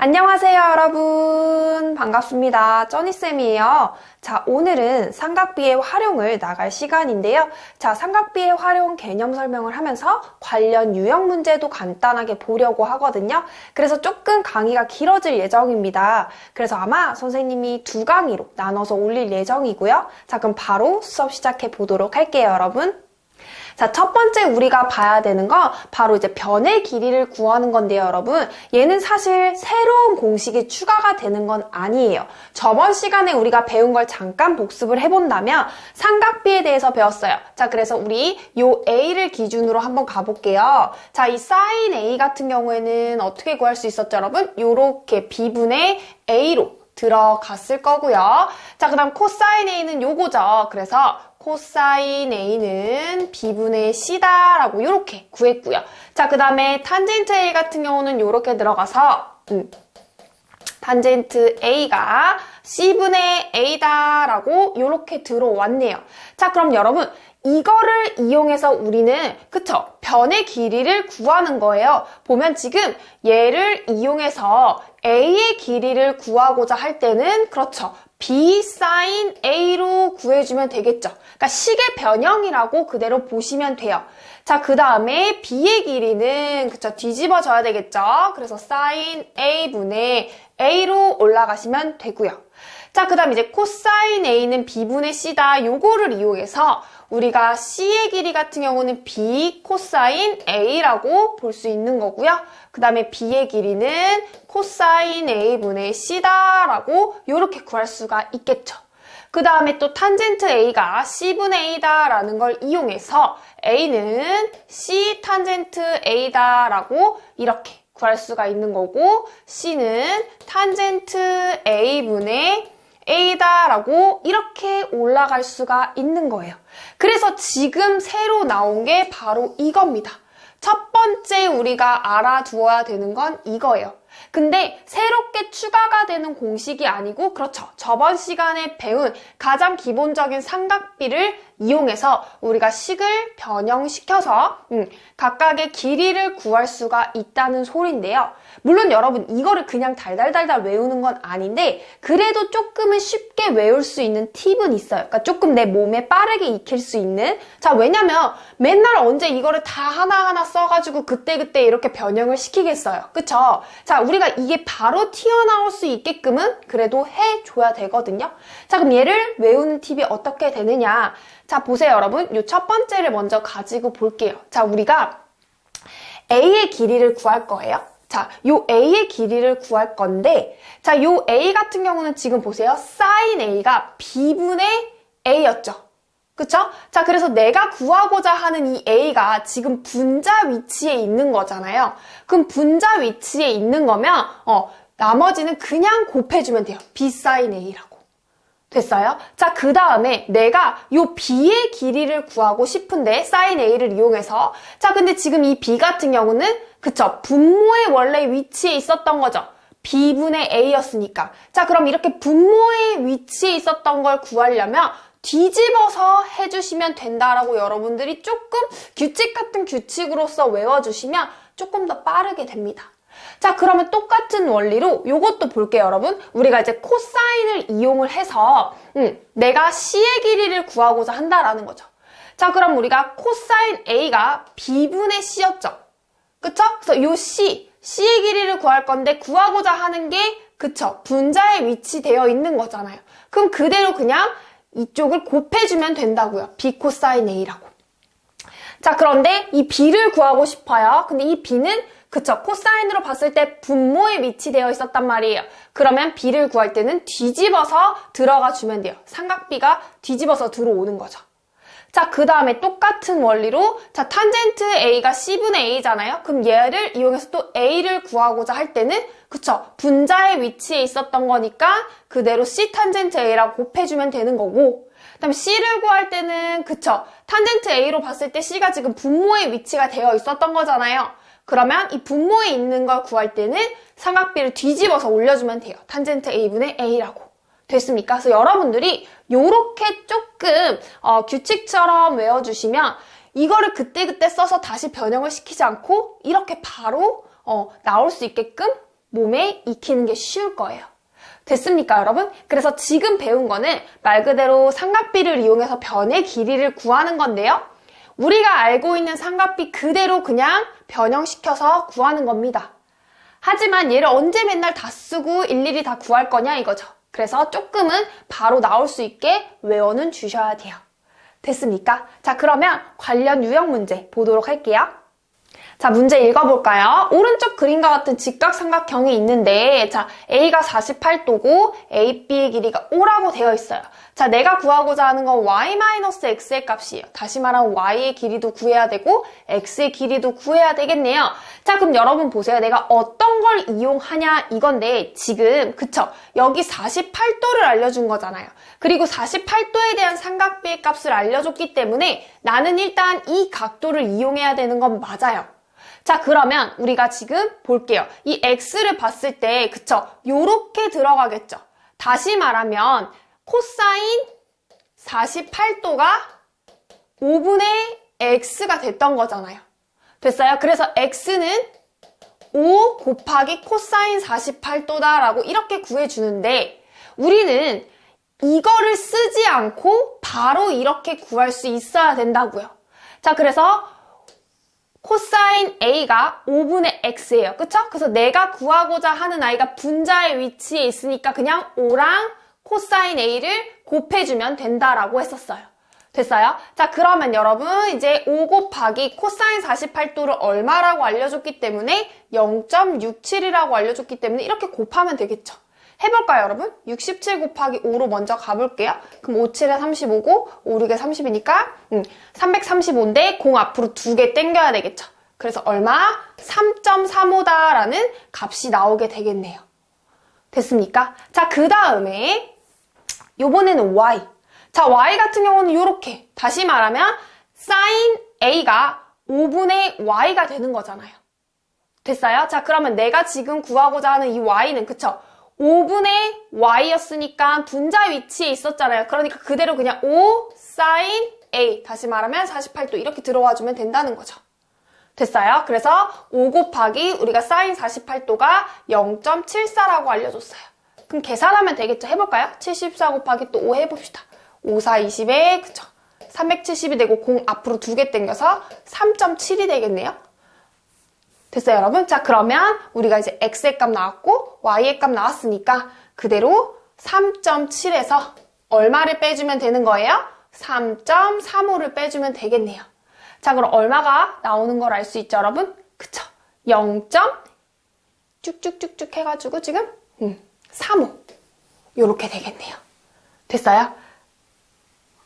안녕하세요, 여러분. 반갑습니다. 쩌니쌤이에요. 자, 오늘은 삼각비의 활용을 나갈 시간인데요. 자, 삼각비의 활용 개념 설명을 하면서 관련 유형 문제도 간단하게 보려고 하거든요. 그래서 조금 강의가 길어질 예정입니다. 그래서 아마 선생님이 두 강의로 나눠서 올릴 예정이고요. 자, 그럼 바로 수업 시작해 보도록 할게요, 여러분. 자, 첫 번째 우리가 봐야 되는 거 바로 이제 변의 길이를 구하는 건데요, 여러분. 얘는 사실 새로운 공식이 추가가 되는 건 아니에요. 저번 시간에 우리가 배운 걸 잠깐 복습을 해본다면 삼각비에 대해서 배웠어요. 자, 그래서 우리 요 A를 기준으로 한번 가볼게요. 자, 이 sin A 같은 경우에는 어떻게 구할 수 있었죠, 여러분? 요렇게 B분의 A로 들어갔을 거고요. 자, 그 다음 코사인 A는 요거죠. 그래서 코사인 A는 B분의 C다라고 이렇게 구했고요. 자, 그 다음에 탄젠트 A 같은 경우는 이렇게 들어가서 음, 탄젠트 A가 C분의 A다라고 이렇게 들어왔네요. 자, 그럼 여러분 이거를 이용해서 우리는 그쵸 변의 길이를 구하는 거예요. 보면 지금 얘를 이용해서 A의 길이를 구하고자 할 때는 그렇죠. B sin A로 구해주면 되겠죠. 그러니까 식의 변형이라고 그대로 보시면 돼요. 자, 그 다음에 B의 길이는 그쵸 뒤집어져야 되겠죠. 그래서 sin A분의 A로 올라가시면 되고요. 자, 그 다음 이제 코사인 A는 B분의 C다. 요거를 이용해서 우리가 C의 길이 같은 경우는 B 코사인 A라고 볼 수 있는 거고요. 그 다음에 B의 길이는 코사인 A분의 C다라고 이렇게 구할 수가 있겠죠. 그 다음에 또 탄젠트 A가 C분의 A다라는 걸 이용해서 A는 C 탄젠트 A다라고 이렇게 구할 수가 있는 거고 C는 탄젠트 A분의 A다라고 이렇게 올라갈 수가 있는 거예요. 그래서 지금 새로 나온 게 바로 이겁니다. 첫 번째 우리가 알아두어야 되는 건 이거예요. 근데 새롭게 추가가 되는 공식이 아니고 그렇죠. 저번 시간에 배운 가장 기본적인 삼각비를 이용해서 우리가 식을 변형시켜서 음, 각각의 길이를 구할 수가 있다는 소리인데요. 물론 여러분 이거를 그냥 달달달달 외우는 건 아닌데 그래도 조금은 쉽게 외울 수 있는 팁은 있어요. 그러니까 조금 내 몸에 빠르게 익힐 수 있는 자 왜냐면 맨날 언제 이거를 다 하나하나 써가지고 그때그때 이렇게 변형을 시키겠어요. 그쵸? 자 우리가 이게 바로 튀어나올 수 있게끔은 그래도 해줘야 되거든요. 자 그럼 얘를 외우는 팁이 어떻게 되느냐 자, 보세요, 여러분. 이 첫 번째를 먼저 가지고 볼게요. 자, 우리가 A의 길이를 구할 거예요. 자, 요 A의 길이를 구할 건데, 자, 요 A 같은 경우는 지금 보세요. sin A가 B분의 A였죠. 그쵸? 자, 그래서 내가 구하고자 하는 이 A가 지금 분자 위치에 있는 거잖아요. 그럼 분자 위치에 있는 거면, 어, 나머지는 그냥 곱해주면 돼요. B sin A라고. 됐어요? 자, 그 다음에 내가 요 B의 길이를 구하고 싶은데 sin A를 이용해서 자, 근데 지금 이 B 같은 경우는 그쵸? 분모의 원래 위치에 있었던 거죠. B분의 A였으니까. 자, 그럼 이렇게 분모의 위치에 있었던 걸 구하려면 뒤집어서 해주시면 된다라고 여러분들이 조금 규칙 같은 규칙으로서 외워주시면 조금 더 빠르게 됩니다. 자, 그러면 똑같은 원리로 이것도 볼게요, 여러분. 우리가 이제 코사인을 이용을 해서 음, 내가 C의 길이를 구하고자 한다라는 거죠. 자, 그럼 우리가 코사인 A가 B분의 C였죠. 그쵸? 그래서 요 C, C의 길이를 구할 건데 구하고자 하는 게 그쵸? 분자에 위치되어 있는 거잖아요. 그럼 그대로 그냥 이쪽을 곱해주면 된다고요. B 코사인 A라고. 자, 그런데 이 B를 구하고 싶어요. 근데 이 B는 그쵸. 코사인으로 봤을 때 분모에 위치되어 있었단 말이에요. 그러면 B를 구할 때는 뒤집어서 들어가 주면 돼요. 삼각비가 뒤집어서 들어오는 거죠. 자, 그 다음에 똑같은 원리로 자, 탄젠트 A가 C분의 A잖아요. 그럼 얘를 이용해서 또 A를 구하고자 할 때는 그쵸. 분자의 위치에 있었던 거니까 그대로 C 탄젠트 A라고 곱해주면 되는 거고 그 다음에 C를 구할 때는 그쵸. 탄젠트 A로 봤을 때 C가 지금 분모의 위치가 되어 있었던 거잖아요. 그러면 이 분모에 있는 걸 구할 때는 삼각비를 뒤집어서 올려주면 돼요. 탄젠트 A분의 A라고. 됐습니까? 그래서 여러분들이 이렇게 조금 어, 규칙처럼 외워주시면 이거를 그때그때 써서 다시 변형을 시키지 않고 이렇게 바로 어, 나올 수 있게끔 몸에 익히는 게 쉬울 거예요. 됐습니까, 여러분? 그래서 지금 배운 거는 말 그대로 삼각비를 이용해서 변의 길이를 구하는 건데요. 우리가 알고 있는 삼각비 그대로 그냥 변형시켜서 구하는 겁니다. 하지만 얘를 언제 맨날 다 쓰고 일일이 다 구할 거냐 이거죠. 그래서 조금은 바로 나올 수 있게 외워는 주셔야 돼요. 됐습니까? 자, 그러면 관련 유형 문제 보도록 할게요. 자, 문제 읽어볼까요? 오른쪽 그림과 같은 직각삼각형이 있는데, 자, A가 48도고, AB의 길이가 5라고 되어 있어요. 자, 내가 구하고자 하는 건 y-x의 값이에요. 다시 말하면 y의 길이도 구해야 되고, x의 길이도 구해야 되겠네요. 자, 그럼 여러분 보세요. 내가 어떤 걸 이용하냐 이건데, 지금, 그쵸? 여기 48도를 알려준 거잖아요. 그리고 48도에 대한 삼각비의 값을 알려줬기 때문에 나는 일단 이 각도를 이용해야 되는 건 맞아요. 자, 그러면 우리가 지금 볼게요. 이 x를 봤을 때, 그쵸? 요렇게 들어가겠죠? 다시 말하면, 코사인 48도가 5분의 x가 됐던 거잖아요. 됐어요? 그래서 x는 5 곱하기 코사인 48도다라고 이렇게 구해주는데, 우리는 이거를 쓰지 않고 바로 이렇게 구할 수 있어야 된다고요. 자, 그래서 코사인 A가 5분의 X예요. 그쵸? 그래서 내가 구하고자 하는 아이가 분자의 위치에 있으니까 그냥 5랑 코사인 A를 곱해주면 된다라고 했었어요. 됐어요? 자, 그러면 여러분 이제 5 곱하기 코사인 48도를 얼마라고 알려줬기 때문에 0.67이라고 알려줬기 때문에 이렇게 곱하면 되겠죠. 해볼까요, 여러분? 67 곱하기 5로 먼저 가볼게요. 그럼 5, 7에 35고, 5, 6에 30이니까, 음, 335인데, 공 앞으로 두 개 땡겨야 되겠죠. 그래서 얼마? 3.35다라는 값이 나오게 되겠네요. 됐습니까? 자, 그 다음에, 요번에는 y. 자, y 같은 경우는 이렇게. 다시 말하면, sin a가 5분의 y가 되는 거잖아요. 됐어요? 자, 그러면 내가 지금 구하고자 하는 이 y는, 그쵸? 5분의 y였으니까 분자 위치에 있었잖아요. 그러니까 그대로 그냥 5 sin a 다시 말하면 48도 이렇게 들어와 주면 된다는 거죠. 됐어요? 그래서 5 곱하기 우리가 sin 48도가 0.74라고 알려줬어요. 그럼 계산하면 되겠죠? 해볼까요? 74 곱하기 또 5 해봅시다. 5, 4, 20에 그쵸? 370이 되고 공 앞으로 두 개 땡겨서 3.7이 되겠네요. 됐어요, 여러분? 자, 그러면 우리가 이제 x의 값 나왔고 y의 값 나왔으니까 그대로 3.7에서 얼마를 빼주면 되는 거예요? 3.35를 빼주면 되겠네요. 자, 그럼 얼마가 나오는 걸 알 수 있죠, 여러분? 그쵸? 0. 쭉쭉쭉쭉 해가지고 지금 음, 35 요렇게 되겠네요. 됐어요?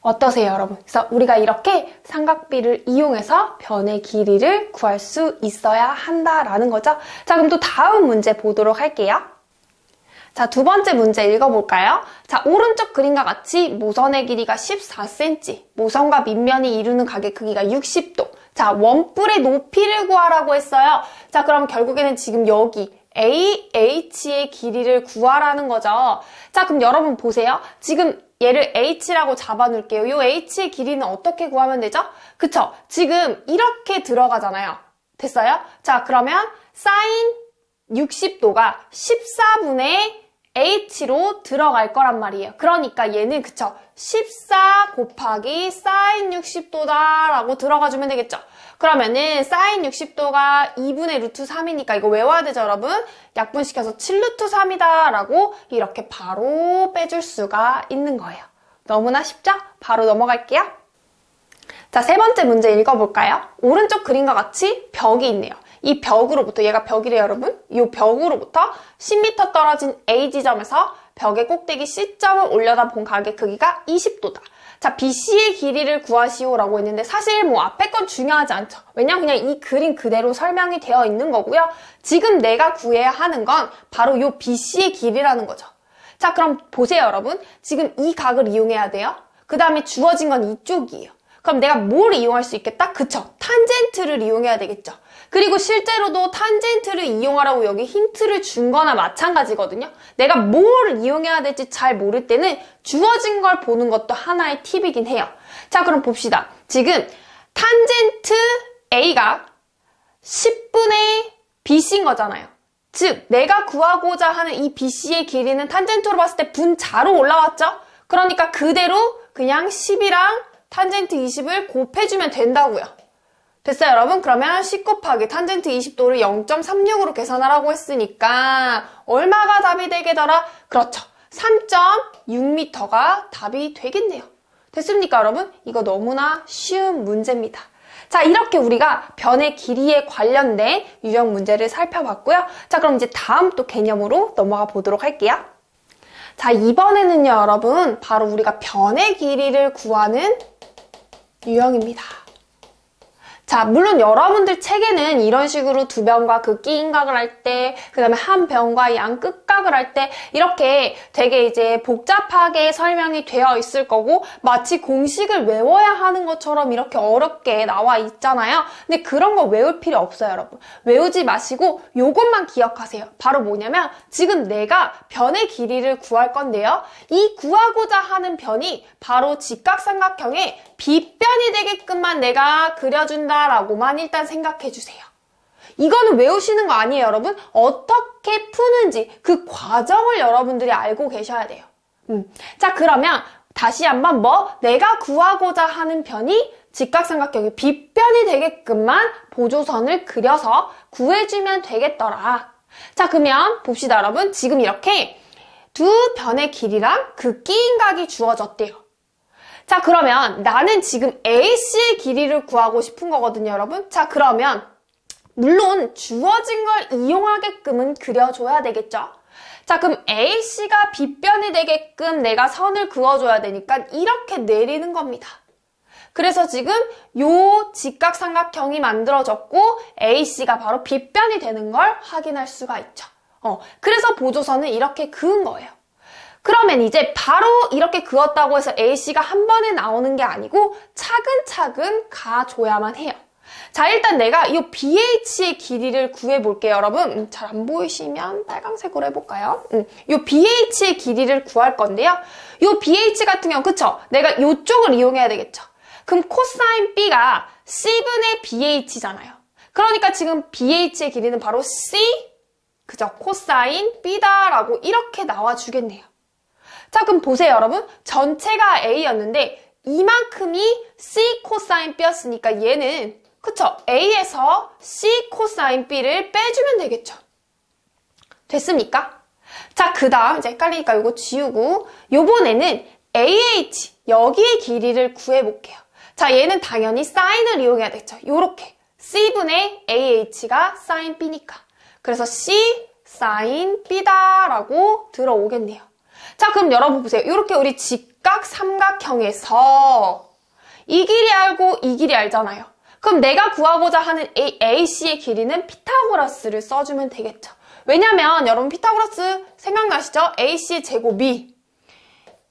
어떠세요, 여러분? 그래서 우리가 이렇게 삼각비를 이용해서 변의 길이를 구할 수 있어야 한다라는 거죠. 자, 그럼 또 다음 문제 보도록 할게요. 자, 두 번째 문제 읽어볼까요? 자, 오른쪽 그림과 같이 모선의 길이가 14cm, 모선과 밑면이 이루는 각의 크기가 60도. 자, 원뿔의 높이를 구하라고 했어요. 자, 그럼 결국에는 지금 여기 AH의 길이를 구하라는 거죠. 자, 그럼 여러분 보세요. 지금 얘를 h라고 잡아놓을게요. 이 h의 길이는 어떻게 구하면 되죠? 그쵸? 지금 이렇게 들어가잖아요. 됐어요? 자, 그러면 sin 60도가 14분의 h로 들어갈 거란 말이에요. 그러니까 얘는 그쵸? 14 곱하기 sin 60도다 라고 들어가주면 되겠죠? 그러면은 sin 60도가 2분의 루트 3이니까 이거 외워야 되죠 여러분? 약분시켜서 7루트 3이다 라고 이렇게 바로 빼줄 수가 있는 거예요. 너무나 쉽죠? 바로 넘어갈게요. 자, 세 번째 문제 읽어볼까요? 오른쪽 그림과 같이 벽이 있네요. 이 벽으로부터, 얘가 벽이래요, 여러분. 이 벽으로부터 10m 떨어진 A 지점에서 벽의 꼭대기 C점을 올려다 본 각의 크기가 20도다. 자, BC의 길이를 구하시오라고 했는데 사실 뭐 앞에 건 중요하지 않죠. 왜냐면 그냥 이 그림 그대로 설명이 되어 있는 거고요. 지금 내가 구해야 하는 건 바로 이 BC의 길이라는 거죠. 자, 그럼 보세요, 여러분. 지금 이 각을 이용해야 돼요. 그 다음에 주어진 건 이쪽이에요. 그럼 내가 뭘 이용할 수 있겠다? 그쵸? 탄젠트를 이용해야 되겠죠. 그리고 실제로도 탄젠트를 이용하라고 여기 힌트를 준 거나 마찬가지거든요. 내가 뭘 이용해야 될지 잘 모를 때는 주어진 걸 보는 것도 하나의 팁이긴 해요. 자, 그럼 봅시다. 지금 탄젠트 A가 10분의 B인 거잖아요. 즉 내가 구하고자 하는 이 BC의 길이는 탄젠트로 봤을 때 분자로 올라왔죠? 그러니까 그대로 그냥 10이랑 탄젠트 20을 곱해주면 된다고요. 됐어요, 여러분? 그러면 10 곱하기 탄젠트 20도를 0.36으로 계산하라고 했으니까 얼마가 답이 되겠더라? 그렇죠. 3.6m가 답이 되겠네요. 됐습니까, 여러분? 이거 너무나 쉬운 문제입니다. 자, 이렇게 우리가 변의 길이에 관련된 유형 문제를 살펴봤고요. 자, 그럼 이제 다음 또 개념으로 넘어가 보도록 할게요. 자, 이번에는요, 여러분, 바로 우리가 변의 길이를 구하는 유형입니다. 자, 물론 여러분들 책에는 이런 식으로 두 변과 극기 인각을 할 때, 그 다음에 한 변과 양 끝각을 할 때, 이렇게 되게 이제 복잡하게 설명이 되어 있을 거고, 마치 공식을 외워야 하는 것처럼 이렇게 어렵게 나와 있잖아요. 근데 그런 거 외울 필요 없어요, 여러분. 외우지 마시고, 요것만 기억하세요. 바로 뭐냐면, 지금 내가 변의 길이를 구할 건데요. 이 구하고자 하는 변이 바로 직각삼각형의 빗변이 되게끔만 내가 그려준다라고만 일단 생각해 주세요. 이거는 외우시는 거 아니에요, 여러분. 어떻게 푸는지 그 과정을 여러분들이 알고 계셔야 돼요. 음. 자, 그러면 다시 한번 뭐 내가 구하고자 하는 변이 직각삼각형의 빗변이 되게끔만 보조선을 그려서 구해주면 되겠더라. 자, 그러면 봅시다, 여러분. 지금 이렇게 두 변의 길이랑 극기인각이 주어졌대요. 자, 그러면 나는 지금 AC의 길이를 구하고 싶은 거거든요, 여러분. 자, 그러면 물론 주어진 걸 이용하게끔은 그려줘야 되겠죠. 자, 그럼 AC가 빗변이 되게끔 내가 선을 그어줘야 되니까 이렇게 내리는 겁니다. 그래서 지금 요 직각삼각형이 만들어졌고 AC가 바로 빗변이 되는 걸 확인할 수가 있죠. 어, 그래서 보조선을 이렇게 그은 거예요. 그러면 이제 바로 이렇게 그었다고 해서 A씨가 한 번에 나오는 게 아니고 차근차근 가줘야만 해요. 자, 일단 내가 이 BH의 길이를 구해볼게요, 여러분. 음, 잘안 보이시면 빨강색으로 해볼까요? 음, 이 BH의 길이를 구할 건데요. 이 BH 같은 경우, 그쵸? 내가 이쪽을 이용해야 되겠죠. 그럼 코사인 B가 C분의 BH잖아요. 그러니까 지금 BH의 길이는 바로 C, 그죠? 코사인 B다라고 이렇게 나와주겠네요. 자, 그럼 보세요, 여러분. 전체가 A였는데 이만큼이 C 코사인 B였으니까 얘는 그쵸? A에서 C 코사인 B를 빼주면 되겠죠. 됐습니까? 자, 그 다음 이제 헷갈리니까 이거 지우고 요번에는 AH 여기의 길이를 구해볼게요. 자, 얘는 당연히 사인을 이용해야 되겠죠. 요렇게 C분의 AH가 사인 B니까. 그래서 C 사인 B다라고 들어오겠네요. 자, 그럼 여러분 보세요. 이렇게 우리 직각 삼각형에서 이 길이 알고 이 길이 알잖아요. 그럼 내가 구하고자 하는 A, AC의 길이는 피타고라스를 써주면 되겠죠. 왜냐면 여러분 피타고라스 생각나시죠? AC의 제곱이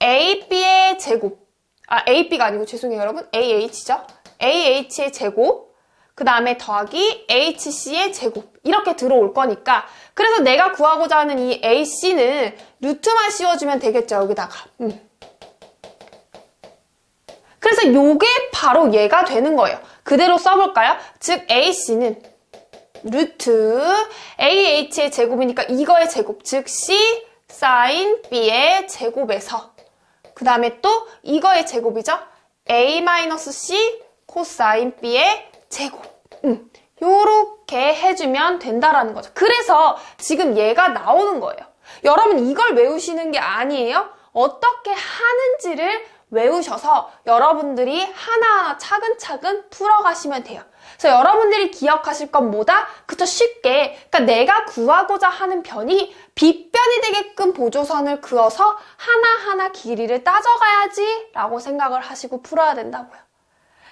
AB의 제곱 아 AB가 아니고 죄송해요 여러분 AH죠? AH의 제곱 그 다음에 더하기 HC의 제곱. 이렇게 들어올 거니까. 그래서 내가 구하고자 하는 이 AC는 루트만 씌워주면 되겠죠. 여기다가. 음. 그래서 요게 바로 얘가 되는 거예요. 그대로 써볼까요? 즉 AC는 루트 AH의 제곱이니까 이거의 제곱. 즉 C 사인 B의 제곱에서. 그 다음에 또 이거의 제곱이죠? A-C 코사인 B의 제곱 음, 요렇게 해주면 된다라는 거죠. 그래서 지금 얘가 나오는 거예요. 여러분 이걸 외우시는 게 아니에요. 어떻게 하는지를 외우셔서 여러분들이 하나하나 차근차근 풀어가시면 돼요. 그래서 여러분들이 기억하실 건 뭐다? 그쵸 쉽게 그러니까 내가 구하고자 하는 변이 빗변이 되게끔 보조선을 그어서 하나하나 길이를 따져가야지 라고 생각을 하시고 풀어야 된다고요.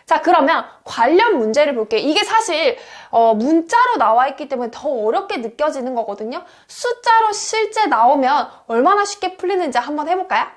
자, 그러면 관련 문제를 볼게요. 이게 사실 어, 문자로 나와 있기 때문에 더 어렵게 느껴지는 거거든요. 숫자로 실제 나오면 얼마나 쉽게 풀리는지 한번 해볼까요?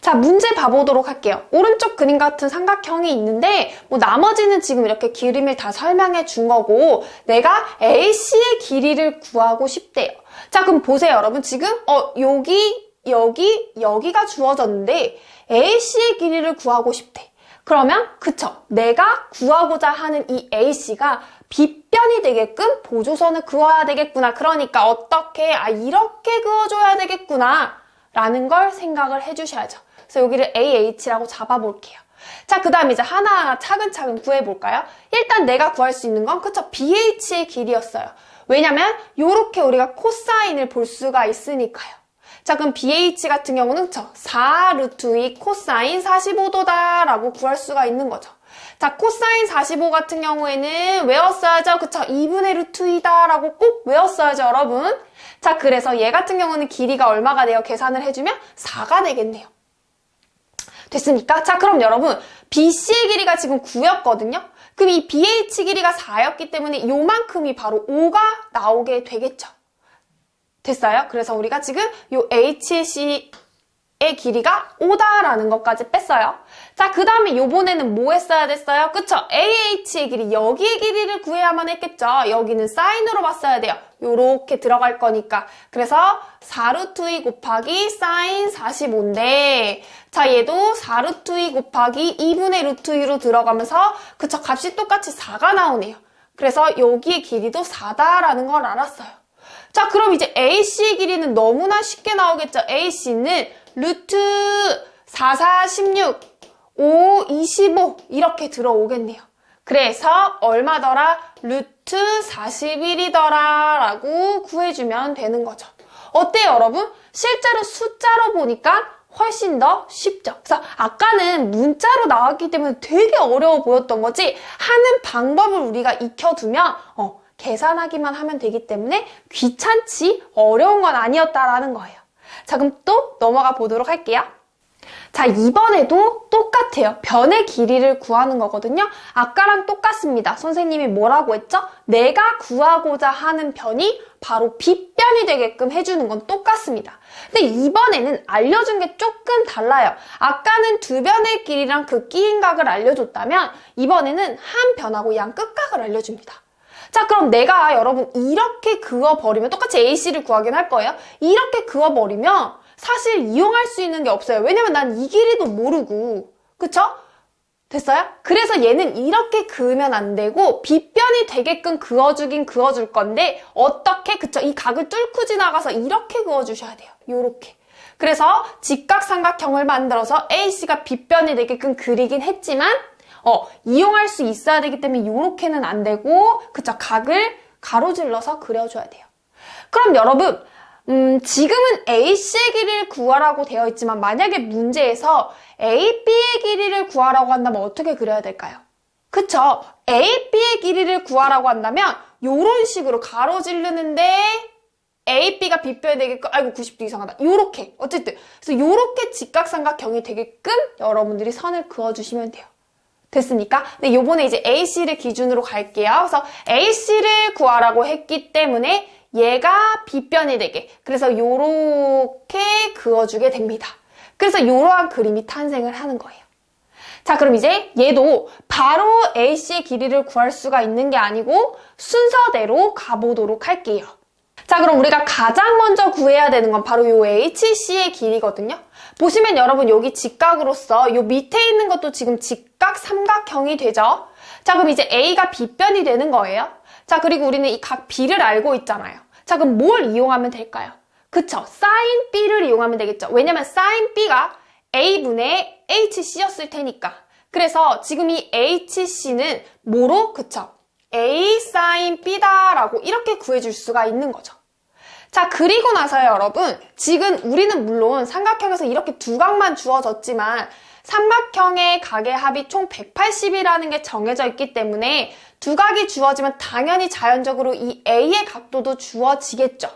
자, 문제 봐보도록 할게요. 오른쪽 그림 같은 삼각형이 있는데 뭐 나머지는 지금 이렇게 그림을 다 설명해 준 거고 내가 AC의 길이를 구하고 싶대요. 자, 그럼 보세요, 여러분. 지금 어 여기 여기 여기가 주어졌는데 AC의 길이를 구하고 싶대. 그러면 그쵸 내가 구하고자 하는 이 A씨가 빗변이 되게끔 보조선을 그어야 되겠구나. 그러니까 어떻게, 아, 이렇게 그어줘야 되겠구나. 라는 걸 생각을 해주셔야죠. 그래서 여기를 AH라고 잡아볼게요. 자, 그 다음 이제 하나하나 차근차근 구해볼까요? 일단 내가 구할 수 있는 건, 그쵸, BH의 길이였어요. 왜냐면, 요렇게 우리가 코사인을 볼 수가 있으니까요. 자, 그럼 BH 같은 경우는, 그쵸, 4 루트 2 코사인 45도다 라고 구할 수가 있는 거죠. 자, 코사인 45 같은 경우에는 외웠어야죠. 그쵸? 2분의 루트 2다 라고 꼭 외웠어야죠, 여러분. 자, 그래서 얘 같은 경우는 길이가 얼마가 돼요? 계산을 해주면 4가 되겠네요. 됐습니까? 자, 그럼 여러분, BC의 길이가 지금 9였거든요? 그럼 이 BH 길이가 4였기 때문에 요만큼이 바로 5가 나오게 되겠죠. 됐어요? 그래서 우리가 지금 요 HC의 길이가 5다라는 것까지 뺐어요. 자, 그 다음에 요번에는 뭐 했어야 됐어요? 그쵸? AH의 길이, 여기의 길이를 구해야만 했겠죠? 여기는 사인으로 봤어야 돼요. 요렇게 들어갈 거니까. 그래서 4루트 2 곱하기 사인 45인데, 자, 얘도 4루트 2 곱하기 2분의 루트 2로 들어가면서, 그쵸? 값이 똑같이 4가 나오네요. 그래서 여기의 길이도 4다라는 걸 알았어요. 자, 그럼 이제 AC의 길이는 너무나 쉽게 나오겠죠? AC는 루트 4, 4, 16, 5, 25 이렇게 들어오겠네요. 그래서 얼마더라? 루트 41이더라 라고 구해주면 되는 거죠. 어때요 여러분? 실제로 숫자로 보니까 훨씬 더 쉽죠. 그래서 아까는 문자로 나왔기 때문에 되게 어려워 보였던 거지 하는 방법을 우리가 익혀두면 어, 계산하기만 하면 되기 때문에 귀찮지 어려운 건 아니었다라는 거예요. 자 그럼 또 넘어가 보도록 할게요. 자, 이번에도 똑같아요. 변의 길이를 구하는 거거든요. 아까랑 똑같습니다. 선생님이 뭐라고 했죠? 내가 구하고자 하는 변이 바로 빗변이 되게끔 해주는 건 똑같습니다. 근데 이번에는 알려준 게 조금 달라요. 아까는 두 변의 길이랑 그 끼인 각을 알려줬다면 이번에는 한 변하고 양 끝각을 알려줍니다. 자, 그럼 내가 여러분 이렇게 그어버리면 똑같이 AC를 구하긴 할 거예요. 이렇게 그어버리면 사실 이용할 수 있는 게 없어요. 왜냐면 난 이 길이도 모르고. 그쵸? 됐어요? 그래서 얘는 이렇게 그으면 안 되고 빗변이 되게끔 그어주긴 그어줄 건데 어떻게 그쵸? 이 각을 뚫고 지나가서 이렇게 그어주셔야 돼요. 요렇게. 그래서 직각삼각형을 만들어서 AC가 빗변이 되게끔 그리긴 했지만 어, 이용할 수 있어야 되기 때문에 요렇게는 안 되고 그쵸? 각을 가로질러서 그려줘야 돼요. 그럼 여러분 음, 지금은 AC의 길이를 구하라고 되어 있지만 만약에 문제에서 AB의 길이를 구하라고 한다면 어떻게 그려야 될까요? 그쵸? AB의 길이를 구하라고 한다면 이런 식으로 가로지르는데 AB가 빗변이 되게끔 아이고 90도 이상하다 요렇게 어쨌든 그래서 요렇게 직각삼각형이 되게끔 여러분들이 선을 그어주시면 돼요 됐습니까? 근데 요번에 이제 AC를 기준으로 갈게요 그래서 AC를 구하라고 했기 때문에 얘가 빗변이 되게 그래서 요렇게 그어주게 됩니다. 그래서 이러한 그림이 탄생을 하는 거예요. 자 그럼 이제 얘도 바로 AC의 길이를 구할 수가 있는 게 아니고 순서대로 가보도록 할게요. 자 그럼 우리가 가장 먼저 구해야 되는 건 바로 요 HC의 길이거든요. 보시면 여러분 여기 직각으로서 요 밑에 있는 것도 지금 직각 삼각형이 되죠. 자 그럼 이제 A가 B변이 되는 거예요. 자, 그리고 우리는 이 각 B를 알고 있잖아요. 자, 그럼 뭘 이용하면 될까요? 그쵸. 사인 B를 이용하면 되겠죠. 왜냐면 사인 B가 A분의 HC였을 테니까. 그래서 지금 이 HC는 뭐로? 그쵸. A 사인 B다라고 이렇게 구해줄 수가 있는 거죠. 자, 그리고 나서요, 여러분. 지금 우리는 물론 삼각형에서 이렇게 두 각만 주어졌지만 삼각형의 각의 합이 총 180이라는 게 정해져 있기 때문에 두 각이 주어지면 당연히 자연적으로 이 A의 각도도 주어지겠죠.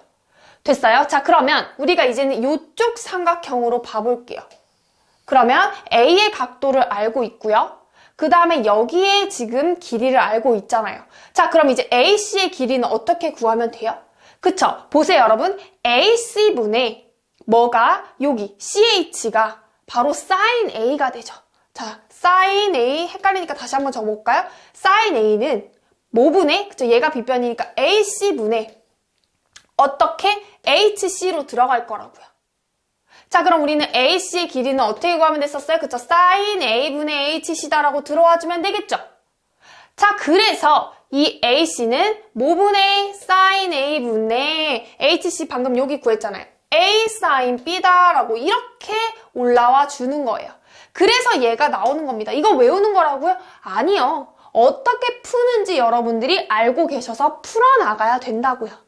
됐어요? 자, 그러면 우리가 이제는 이쪽 삼각형으로 봐볼게요. 그러면 A의 각도를 알고 있고요. 그 다음에 여기에 지금 길이를 알고 있잖아요. 자, 그럼 이제 AC의 길이는 어떻게 구하면 돼요? 그쵸? 보세요, 여러분. AC분의 뭐가 여기 CH가 바로 sin A가 되죠. 자, sin A 헷갈리니까 다시 한번 적어볼까요? sin A는 모분의, 그쵸? 얘가 빗변이니까 AC분의 어떻게 HC로 들어갈 거라고요. 자, 그럼 우리는 AC의 길이는 어떻게 구하면 됐었어요? 그쵸? sin A분의 HC다라고 들어와 주면 되겠죠? 자, 그래서 이 AC는 모분의 sin A 분의 HC 방금 여기 구했잖아요. A sin B다라고 이렇게 올라와 주는 거예요. 그래서 얘가 나오는 겁니다. 이거 외우는 거라고요? 아니요. 어떻게 푸는지 여러분들이 알고 계셔서 풀어나가야 된다고요.